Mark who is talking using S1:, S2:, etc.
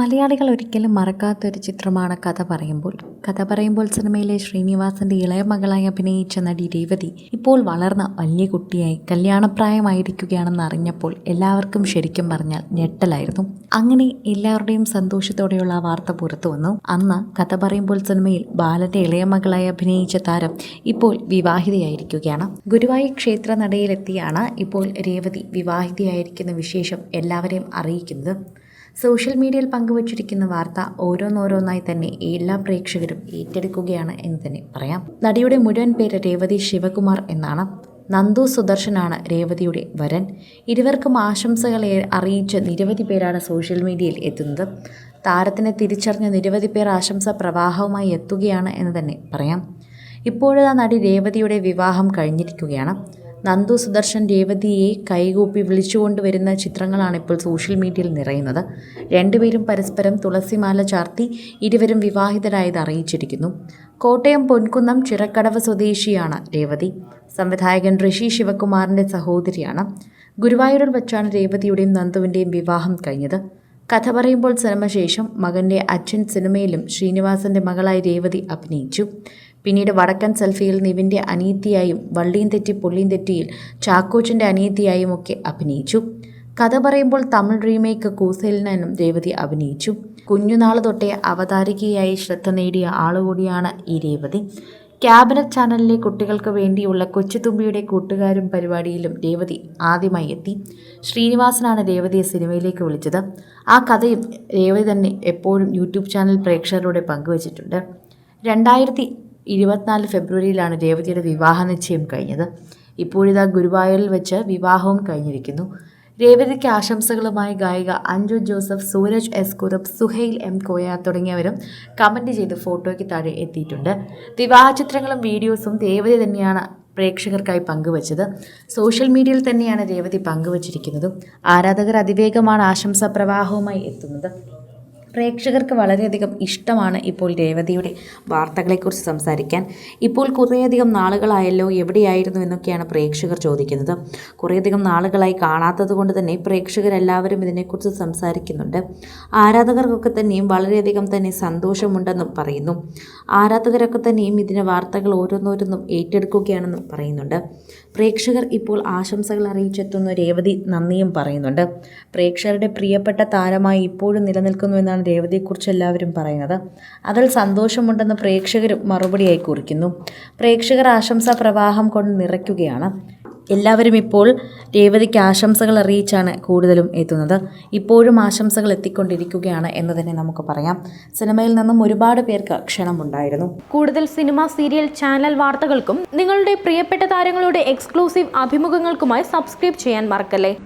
S1: മലയാളികൾ ഒരിക്കലും മറക്കാത്തൊരു ചിത്രമാണ് കഥ പറയുമ്പോൾ. കഥ പറയുമ്പോൾ സിനിമയിലെ ശ്രീനിവാസന്റെ ഇളയ മകളായി അഭിനയിച്ച നടി രേവതി ഇപ്പോൾ വളർന്ന വലിയ കുട്ടിയായി കല്യാണപ്രായമായിരിക്കുകയാണെന്ന് അറിഞ്ഞപ്പോൾ എല്ലാവർക്കും ശരിക്കും പറഞ്ഞാൽ ഞെട്ടലായിരുന്നു. അങ്ങനെ എല്ലാവരുടെയും സന്തോഷത്തോടെയുള്ള ആ വാർത്ത പുറത്തു വന്നു. അന്ന് കഥ പറയുമ്പോൾ സിനിമയിൽ ബാലന്റെ ഇളയ മകളായി അഭിനയിച്ച താരം ഇപ്പോൾ വിവാഹിതയായിരിക്കുകയാണ്. ഗുരുവായൂർ ക്ഷേത്ര നടയിലെത്തിയാണ് ഇപ്പോൾ രേവതി വിവാഹിതയായിരിക്കുന്ന വിശേഷം എല്ലാവരെയും അറിയിക്കുന്നത്. സോഷ്യൽ മീഡിയയിൽ പങ്കുവച്ചിരിക്കുന്ന വാർത്ത ഓരോന്നോരോന്നായി തന്നെ എല്ലാ പ്രേക്ഷകരും ഏറ്റെടുക്കുകയാണ് എന്ന് തന്നെ പറയാം. നടിയുടെ മുഴുവൻ പേര് രേവതി ശിവകുമാർ എന്നാണ്. നന്ദു സുദർശനാണ് രേവതിയുടെ വരൻ. ഇരുവർക്കും ആശംസകൾ അറിയിച്ച് നിരവധി പേരാണ് സോഷ്യൽ മീഡിയയിൽ എത്തുന്നത്. താരത്തിനെ തിരിച്ചറിഞ്ഞ നിരവധി പേർ ആശംസ പ്രവാഹവുമായി എത്തുകയാണ് എന്ന് തന്നെ പറയാം. ഇപ്പോഴാ നടി രേവതിയുടെ വിവാഹം കഴിഞ്ഞിരിക്കുകയാണ്. നന്ദു സുദർശൻ രേവതിയെ കൈകൂപ്പി വിളിച്ചുകൊണ്ടുവരുന്ന ചിത്രങ്ങളാണ് ഇപ്പോൾ സോഷ്യൽ മീഡിയയിൽ നിറയുന്നത്. രണ്ടുപേരും പരസ്പരം തുളസിമാല ചാർത്തി ഇരുവരും വിവാഹിതരായത് അറിയിച്ചിരിക്കുന്നു. കോട്ടയം പൊൻകുന്നം ചിറക്കടവ് സ്വദേശിയാണ് രേവതി. സംവിധായകൻ ഋഷി ശിവകുമാറിന്റെ സഹോദരിയാണ്. ഗുരുവായൂരിൽ വച്ചാണ് രേവതിയുടെയും നന്ദുവിന്റെയും വിവാഹം കഴിഞ്ഞത്. കഥ പറയുമ്പോൾ സിനിമ ശേഷം മകന്റെ അച്ഛൻ സിനിമയിലും ശ്രീനിവാസന്റെ മകളായി രേവതി അഭിനയിച്ചു. പിന്നീട് വടക്കൻ സെൽഫിയിൽ നിവിന്റെ അനിയത്തിയായും വള്ളിയും തെറ്റി പുള്ളിയും തെറ്റിയിൽ ചാക്കോച്ചന്റെ അനിയത്തിയായും ഒക്കെ അഭിനയിച്ചു. കഥ പറയുമ്പോൾ തമിഴ് റീമേക്ക് കൂസലിനും രേവതി അഭിനയിച്ചു. കുഞ്ഞുനാൾ തൊട്ടേ അവതാരികയായി ശ്രദ്ധ നേടിയ ആളുകൂടിയാണ് ഈ രേവതി. ക്യാബിനറ്റ് ചാനലിലെ കുട്ടികൾക്ക് വേണ്ടിയുള്ള കൊച്ചുതുമ്പിയുടെ കൂട്ടുകാരും പരിപാടിയിലും രേവതി ആദ്യമായി എത്തി. ശ്രീനിവാസനാണ് രേവതിയെ സിനിമയിലേക്ക് വിളിച്ചത്. ആ കഥയും രേവതി തന്നെ എപ്പോഴും യൂട്യൂബ് ചാനൽ പ്രേക്ഷകരോടെ പങ്കുവച്ചിട്ടുണ്ട്. രണ്ടായിരത്തി ഇരുപത്തിനാല് ഫെബ്രുവരിയിലാണ് രേവതിയുടെ വിവാഹ നിശ്ചയം കഴിഞ്ഞത്. ഇപ്പോഴിതാ ഗുരുവായൂരിൽ വെച്ച് വിവാഹവും കഴിഞ്ഞിരിക്കുന്നു. രേവതിക്ക് ആശംസകളുമായി ഗായിക Anju Joseph Suraj S Kurup Suhail M Koya തുടങ്ങിയവരും കമന്റ് ചെയ്ത് ഫോട്ടോയ്ക്ക് താഴെ എത്തിയിട്ടുണ്ട്. വിവാഹ ചിത്രങ്ങളും വീഡിയോസും രേവതി തന്നെയാണ് പ്രേക്ഷകർക്കായി പങ്കുവച്ചത്. സോഷ്യൽ മീഡിയയിൽ തന്നെയാണ് രേവതി പങ്കുവച്ചിരിക്കുന്നതും. ആരാധകർ അതിവേഗമാണ് ആശംസാ പ്രവാഹവുമായി എത്തുന്നത്. പ്രേക്ഷകർക്ക് വളരെയധികം ഇഷ്ടമാണ് ഇപ്പോൾ രേവതിയുടെ വാർത്തകളെക്കുറിച്ച് സംസാരിക്കാൻ. ഇപ്പോൾ കുറേയധികം നാളുകളായല്ലോ എവിടെയായിരുന്നു എന്നൊക്കെയാണ് പ്രേക്ഷകർ ചോദിക്കുന്നത്. കുറേയധികം നാളുകളായി കാണാത്തത് കൊണ്ട് തന്നെ പ്രേക്ഷകരെല്ലാവരും ഇതിനെക്കുറിച്ച് സംസാരിക്കുന്നുണ്ട്. ആരാധകർക്കൊക്കെ തന്നെയും വളരെയധികം തന്നെ സന്തോഷമുണ്ടെന്നും പറയുന്നു. ആരാധകരൊക്കെ തന്നെയും ഇതിന്റെ വാർത്തകൾ ഓരോന്നോരോന്നും ഏറ്റെടുക്കുകയാണെന്നും പറയുന്നുണ്ട്. പ്രേക്ഷകർ ഇപ്പോൾ ആശംസകൾ അറിയിച്ചെത്തുന്ന രേവതി നന്ദിയും പറയുന്നുണ്ട്. പ്രേക്ഷകരുടെ പ്രിയപ്പെട്ട താരമായി ഇപ്പോഴും നിലനിൽക്കുന്നു എന്നാണ് രേവതിയെക്കുറിച്ച് എല്ലാവരും പറയുന്നത്. അതിൽ സന്തോഷമുണ്ടെന്ന് പ്രേക്ഷകർ മറുപടിയായി കുറിക്കുന്നു. പ്രേക്ഷകർ ആശംസാ പ്രവാഹം കൊണ്ട് നിറയ്ക്കുകയാണ്. എല്ലാവരും ഇപ്പോൾ രേവതിക്ക് ആശംസകൾ അറിയിച്ചാണ് കൂടുതലും എത്തുന്നത്. ഇപ്പോഴും ആശംസകൾ എത്തിക്കൊണ്ടിരിക്കുകയാണ് എന്ന് തന്നെ നമുക്ക് പറയാം. സിനിമയിൽ നിന്നും ഒരുപാട് പേർക്ക് ക്ഷണമുണ്ടായിരുന്നു.
S2: കൂടുതൽ സിനിമ സീരിയൽ ചാനൽ വാർത്തകൾക്കും നിങ്ങളുടെ പ്രിയപ്പെട്ട താരങ്ങളുടെ എക്സ്ക്ലൂസീവ് അഭിമുഖങ്ങൾക്കുമായി സബ്സ്ക്രൈബ് ചെയ്യാൻ മറക്കല്ലേ?